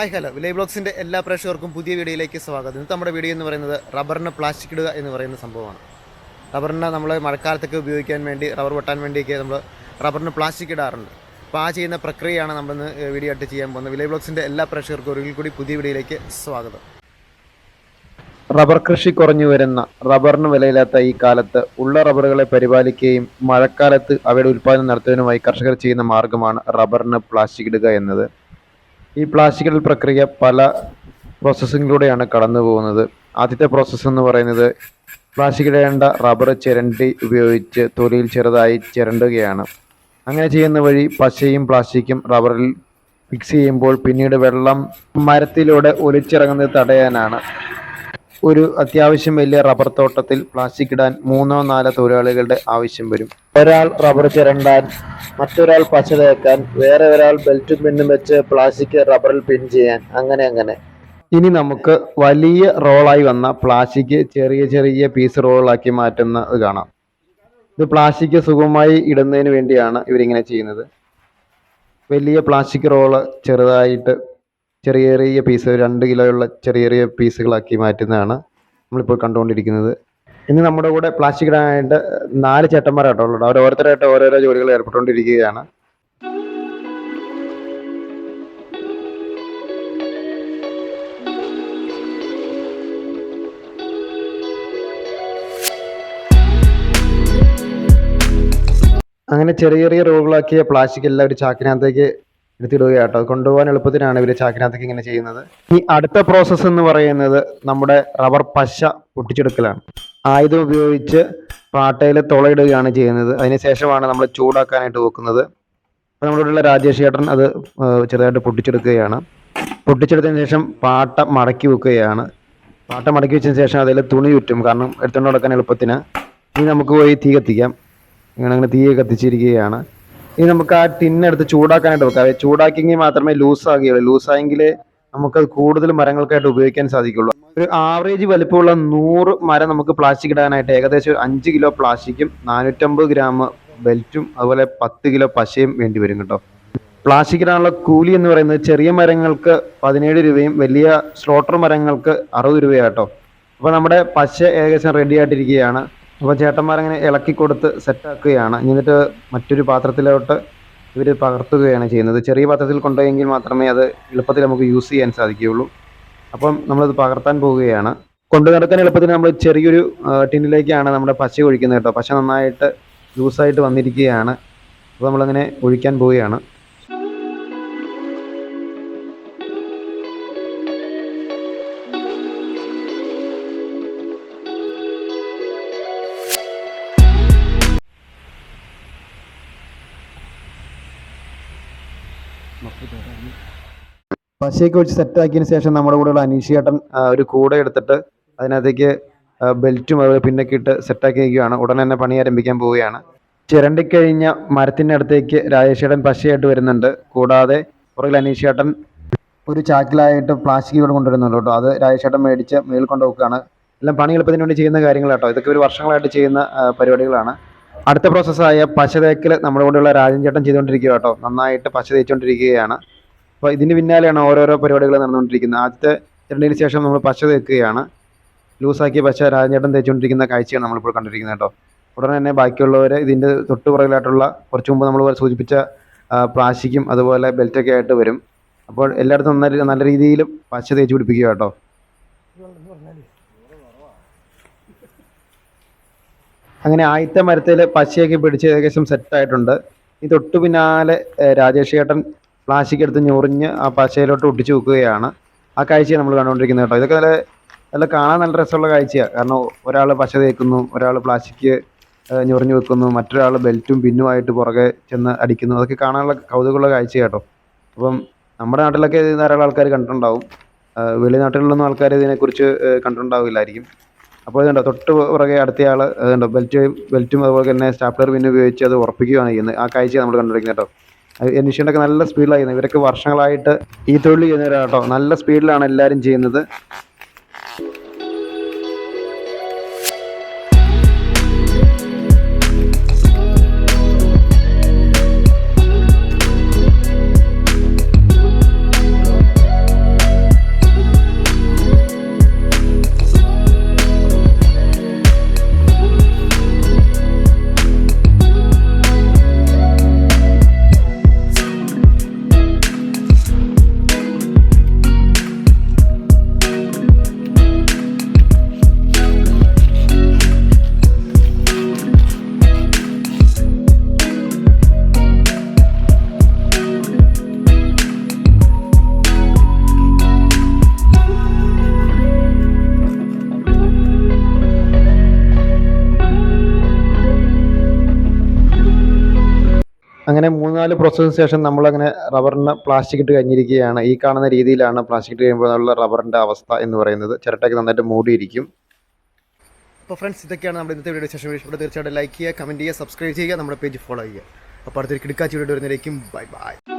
Hi hello വിലേ ബ്ലോഗ്സിന്റെ എല്ലാ പ്രേക്ഷകർക്കും പുതിയ വീഡിയോയിലേക്ക് സ്വാഗതം. ഇന്ന് നമ്മുടെ വീഡിയോ എന്ന് പറയുന്നത് റബ്ബറിന് പ്ലാസ്റ്റിക് ഇടുക എന്ന് പറയുന്ന സംഭവമാണ്. റബ്ബറിനെ നമ്മൾ മഴക്കാലത്തൊക്കെ ഉപയോഗിക്കാൻ വേണ്ടി റബ്ബർ വെട്ടാൻ വേണ്ടിയൊക്കെ നമ്മൾ റബ്ബറിന് പ്ലാസ്റ്റിക് ഇടാറുണ്ട്. അപ്പോൾ ആ ചെയ്യുന്ന പ്രക്രിയയാണ് നമ്മളിന്ന് വീഡിയോ ആയിട്ട് ചെയ്യാൻ പോകുന്നത്. വിലേ ബ്ലോഗ്സിന്റെ എല്ലാ പ്രേക്ഷകർക്കും ഒരിക്കൽ കൂടി പുതിയ വീഡിയോയിലേക്ക് സ്വാഗതം. റബ്ബർ കൃഷി കുറഞ്ഞു വരുന്ന റബ്ബറിന് വിലയില്ലാത്ത ഈ കാലത്ത് ഉള്ള റബ്ബറുകളെ പരിപാലിക്കുകയും മഴക്കാലത്ത് അവയുടെ ഉൽപ്പാദനം നടത്തുന്നതിനുമായി കർഷകർ ചെയ്യുന്ന മാർഗമാണ് റബ്ബറിന് പ്ലാസ്റ്റിക് ഇടുക എന്നത്. ഈ പ്ലാസ്റ്റിക്കൽ പ്രക്രിയ പല പ്രോസസ്സിങ്ങിലൂടെയാണ് കടന്നു പോകുന്നത്. ആദ്യത്തെ പ്രോസസ്സ് എന്ന് പറയുന്നത് പ്ലാസ്റ്റിക് ഇടേണ്ട റബ്ബർ ചിരണ്ടി ഉപയോഗിച്ച് തൊലിയിൽ ചെറുതായി ചിരണ്ടുകയാണ്. അങ്ങനെ ചെയ്യുന്ന വഴി പശയും പ്ലാസ്റ്റിക്കും റബ്ബറിൽ ഫിക്സ് ചെയ്യുമ്പോൾ പിന്നീട് വെള്ളം മരത്തിലൂടെ ഒലിച്ചിറങ്ങുന്നത് തടയാനാണ്. ഒരു അത്യാവശ്യം വലിയ റബ്ബർ തോട്ടത്തിൽ പ്ലാസ്റ്റിക് ഇടാൻ മൂന്നോ നാലോ തൊഴിലാളികളുടെ ആവശ്യം വരും. ഒരാൾ റബ്ബർ ചിരണ്ടാൻ മറ്റൊരാൾ പച്ച തേക്കാൻ വേറെ ഒരാൾ ബെൽറ്റും പിന്നും വെച്ച് പ്ലാസ്റ്റിക് റബ്ബറിൽ പിൻ ചെയ്യാൻ അങ്ങനെ അങ്ങനെ. ഇനി നമുക്ക് വലിയ റോളായി വന്ന പ്ലാസ്റ്റിക് ചെറിയ ചെറിയ പീസ് റോളാക്കി മാറ്റുന്നത് കാണാം. ഇത് പ്ലാസ്റ്റിക് സുഖമായി ഇടുന്നതിന് വേണ്ടിയാണ് ഇവരിങ്ങനെ ചെയ്യുന്നത്. വലിയ പ്ലാസ്റ്റിക് റോൾ ചെറുതായിട്ട് ചെറിയ ചെറിയ പീസ് രണ്ട് കിലോയുള്ള ചെറിയ ചെറിയ പീസുകളാക്കി മാറ്റുന്നതാണ് നമ്മളിപ്പോൾ കണ്ടുകൊണ്ടിരിക്കുന്നത്. ഇന്ന് നമ്മുടെ കൂടെ പ്ലാസ്റ്റിക് ഇടാനായിട്ട് നാല് ചേട്ടന്മാരാട്ടോ ഉള്ളത്. അവർ ഓരോരുത്തരായിട്ട് ഓരോരോ ജോലികൾ ഏർപ്പെട്ടുകൊണ്ടിരിക്കുകയാണ്. അങ്ങനെ ചെറിയ ചെറിയ റോഗുകളാക്കിയ പ്ലാസ്റ്റിക് എല്ലാം ചാക്കിനകത്തേക്ക് എടുത്തിടുകയാട്ടോ അത് കൊണ്ടുപോകാൻ എളുപ്പത്തിനാണ് ഇവർ ചാക്കിനകത്തേക്ക് ഇങ്ങനെ ചെയ്യുന്നത്. ഈ അടുത്ത പ്രോസസ്സ് എന്ന് പറയുന്നത് നമ്മുടെ റബ്ബർ പശ പൊട്ടിച്ചെടുക്കലാണ്. ആയുധം ഉപയോഗിച്ച് പാട്ടയിൽ തുളയിടുകയാണ് ചെയ്യുന്നത്. അതിനുശേഷമാണ് നമ്മൾ ചൂടാക്കാനായിട്ട് വെക്കുന്നത്. അപ്പോൾ നമ്മളിവിടെയുള്ള രാജേഷ് ചേട്ടൻ അത് ചെറുതായിട്ട് പൊട്ടിച്ചെടുക്കുകയാണ്. പൊട്ടിച്ചെടുത്തതിന് ശേഷം പാട്ട മടക്കി വെക്കുകയാണ്. പാട്ട മടക്കി വെച്ചതിന് ശേഷം അതിൽ തുണി ചുറ്റും കാരണം എടുത്തുകൊണ്ട് നടക്കാൻ എളുപ്പത്തിന്. ഇനി നമുക്ക് പോയി തീ കത്തിക്കാം. ഇങ്ങനെ അങ്ങനെ തീ കത്തിച്ചിരിക്കുകയാണ്. ഇനി നമുക്ക് ആ ടിന്നെടുത്ത് ചൂടാക്കാനായിട്ട് വെക്കാം. ചൂടാക്കിയെങ്കിൽ മാത്രമേ ലൂസ് ആകുകയുള്ളൂ. ലൂസ് ആയെങ്കിൽ നമുക്കത് കൂടുതൽ മരങ്ങൾക്കായിട്ട് ഉപയോഗിക്കാൻ സാധിക്കുള്ളൂ. ഒരു ആവറേജ് വലിപ്പമുള്ള നൂറ് മരം നമുക്ക് പ്ലാസ്റ്റിക് ഇടാനായിട്ട് ഏകദേശം ഒരു അഞ്ച് കിലോ പ്ലാസ്റ്റിക്കും നാനൂറ്റമ്പത് ഗ്രാം ബെൽറ്റും അതുപോലെ പത്ത് കിലോ പശയും വേണ്ടി വരും കേട്ടോ. പ്ലാസ്റ്റിക് ഇടാനുള്ള കൂലി എന്ന് പറയുന്നത് ചെറിയ മരങ്ങൾക്ക് പതിനേഴ് രൂപയും വലിയ സ്ലോട്ടർ മരങ്ങൾക്ക് അറുപത് രൂപയാട്ടോ അപ്പോൾ നമ്മുടെ പശ ഏകദേശം റെഡി ആയിട്ടിരിക്കുകയാണ്. അപ്പോൾ ചേട്ടന്മാരങ്ങനെ ഇളക്കി കൊടുത്ത് സെറ്റാക്കുകയാണ് എന്നിട്ട് മറ്റൊരു പാത്രത്തിലോട്ട് ഇവർ പകർത്തുകയാണ് ചെയ്യുന്നത്. ചെറിയ പാത്രത്തിൽ കൊണ്ടുപോയെങ്കിൽ മാത്രമേ അത് എളുപ്പത്തിൽ നമുക്ക് യൂസ് ചെയ്യാൻ സാധിക്കുകയുള്ളൂ. അപ്പം നമ്മളത് പകർത്താൻ പോവുകയാണ്. കൊണ്ടു നടക്കാൻ എളുപ്പത്തിന് നമ്മൾ ചെറിയൊരു ടിന്നിലേക്കാണ് നമ്മുടെ പശ ഒഴിക്കുന്നത് കേട്ടോ. പശ നന്നായിട്ട് ലൂസായിട്ട് വന്നിരിക്കുകയാണ്. അപ്പോൾ നമ്മളങ്ങനെ ഒഴിക്കാൻ പോവുകയാണ്. പശയൊക്കെ വെച്ച് സെറ്റാക്കിയതിന് ശേഷം നമ്മുടെ കൂടെയുള്ള ചേട്ടൻ ഒരു കൂടെ എടുത്തിട്ട് അതിനകത്തേക്ക് ബെൽറ്റും അതുപോലെ പിന്നൊക്കെ ഇട്ട് സെറ്റാക്കി വയ്ക്കുകയാണ് ഉടനെ തന്നെ പണി ആരംഭിക്കാൻ പോവുകയാണ്. ചിരണ്ടിക്കഴിഞ്ഞ മരത്തിന്റെ അടുത്തേക്ക് രാജേഷേട്ടൻ പശയായിട്ട് വരുന്നുണ്ട്. കൂടാതെ പുറകിൽ അനീഷേട്ടൻ ഒരു ചാക്കിലായിട്ട് പ്ലാസ്റ്റിക് ഇവിടെ കൊണ്ടുവരുന്നുണ്ട് കേട്ടോ. അത് രാജേഷേട്ടൻ മേടിച്ച് മേൽ കൊണ്ടുപോക്കുകയാണ്. എല്ലാം പണി എളുപ്പത്തിന് വേണ്ടി ചെയ്യുന്ന കാര്യങ്ങൾ കേട്ടോ ഇതൊക്കെ ഒരു വർഷങ്ങളായിട്ട് ചെയ്യുന്ന പരിപാടികളാണ്. അടുത്ത പ്രോസസ്സായ പശ തേക്കൽ നമ്മുടെ കൂടെയുള്ള രാജൻ ചേട്ടൻ ചെയ്തുകൊണ്ടിരിക്കുക കേട്ടോ. നന്നായിട്ട് പശ തേച്ചുകൊണ്ടിരിക്കുകയാണ്. അപ്പോൾ ഇതിന് പിന്നാലെയാണ് ഓരോരോ പരിപാടികൾ നടന്നുകൊണ്ടിരിക്കുന്നത്. ആദ്യത്തെ രണ്ടിന് ശേഷം നമ്മൾ പശ തേക്കുകയാണ്. ലൂസാക്കിയ പശ രാജൻ ചേട്ടൻ തേച്ചുകൊണ്ടിരിക്കുന്ന കാഴ്ചയാണ് നമ്മളിപ്പോൾ കണ്ടിരിക്കുന്നത് കേട്ടോ. ഉടനെ തന്നെ ബാക്കിയുള്ളവർ ഇതിന്റെ തൊട്ടുപുറകിലായിട്ടുള്ള കുറച്ച് മുമ്പ് നമ്മൾ സൂചിപ്പിച്ച പ്ലാസ്റ്റിക്കും അതുപോലെ ബെൽറ്റൊക്കെ ആയിട്ട് വരും. അപ്പോൾ എല്ലായിടത്തും നല്ല നല്ല രീതിയിൽ പശ തേച്ച് പിടിപ്പിക്കുക കേട്ടോ. അങ്ങനെ ആദ്യത്തെ മരത്തിൽ പശയൊക്കെ പിടിച്ച് ഏകദേശം സെറ്റായിട്ടുണ്ട് ഈ തൊട്ടു പിന്നാലെ രാജേഷ് ചേട്ടൻ പ്ലാസ്റ്റിക് എടുത്ത് ഞൊറിഞ്ഞ് ആ പശയിലോട്ട് ഒട്ടിച്ചു വെക്കുകയാണ്. ആ കാഴ്ചയാണ് നമ്മൾ കണ്ടുകൊണ്ടിരിക്കുന്നത് കേട്ടോ. ഇതൊക്കെ നല്ല നല്ല കാണാൻ നല്ല രസമുള്ള കാഴ്ചയാണ് കാരണം ഒരാൾ പശ തേക്കുന്നു ഒരാൾ പ്ലാസ്റ്റിക് ഞൊറിഞ്ഞ് വെക്കുന്നു മറ്റൊരാൾ ബെൽറ്റും പിന്നുമായിട്ട് പുറകെ ചെന്ന് അടിക്കുന്നു. അതൊക്കെ കാണാനുള്ള കൗതുകമുള്ള കാഴ്ച കേട്ടോ. അപ്പം നമ്മുടെ നാട്ടിലൊക്കെ ധാരാളം ആൾക്കാർ കണ്ടിട്ടുണ്ടാവും. വെളിനാട്ടിലുള്ള ആൾക്കാർ ഇതിനെക്കുറിച്ച് കണ്ടിട്ടുണ്ടാവില്ലായിരിക്കും. അപ്പോൾ ഇതുണ്ട് തൊട്ട് പുറകെ അടുത്തയാൾ അതുണ്ട് ബെൽറ്റ് ബെൽറ്റും അതുപോലെ തന്നെ സ്റ്റാപ്ലർ പിന്നെ ഉപയോഗിച്ച് അത് ഉറപ്പിക്കുകയാണ് ചെയ്യുന്നത്. ആ കാഴ്ച നമ്മൾ കണ്ടിരിക്കുന്നത് കേട്ടോ. ഒക്കെ നല്ല സ്പീഡിലായിരുന്നു ഇവരൊക്കെ വർഷങ്ങളായിട്ട് ഈ തൊഴിൽ ചെയ്യുന്നവരാണ് കേട്ടോ. നല്ല സ്പീഡിലാണ് എല്ലാവരും ചെയ്യുന്നത്. നാല് പ്രോസസ്സിന് ശേഷം നമ്മളങ്ങനെ റബ്ബറിന് പ്ലാസ്റ്റിക് ഇട്ട് കഴിഞ്ഞിരിക്കുകയാണ്. ഈ കാണുന്ന രീതിയിലാണ് പ്ലാസ്റ്റിക് ഇട്ട് കഴിയുമ്പോൾ ഉള്ള റബ്ബറിന്റെ അവസ്ഥ എന്ന് പറയുന്നത്. ചിരട്ടയ്ക്ക് നന്നായിട്ട് മൂടിയിരിക്കും. അപ്പോൾ ഫ്രണ്ട്സ് ഇതൊക്കെയാണ് നമ്മുടെ ഇന്നത്തെ വീഡിയോ ശേഷം ഇവിടെ തീർച്ചയായിട്ടും ലൈക്ക് ചെയ്യുക കമന്റ് ചെയ്യുക സബ്സ്ക്രൈബ് ചെയ്യുക നമ്മുടെ പേജ് ഫോളോ ചെയ്യുക. അപ്പോൾ അടുത്തൊരു കിടക്കാച്ചി വീഡിയോ വരുന്നതിലേക്കും ബൈ ബൈ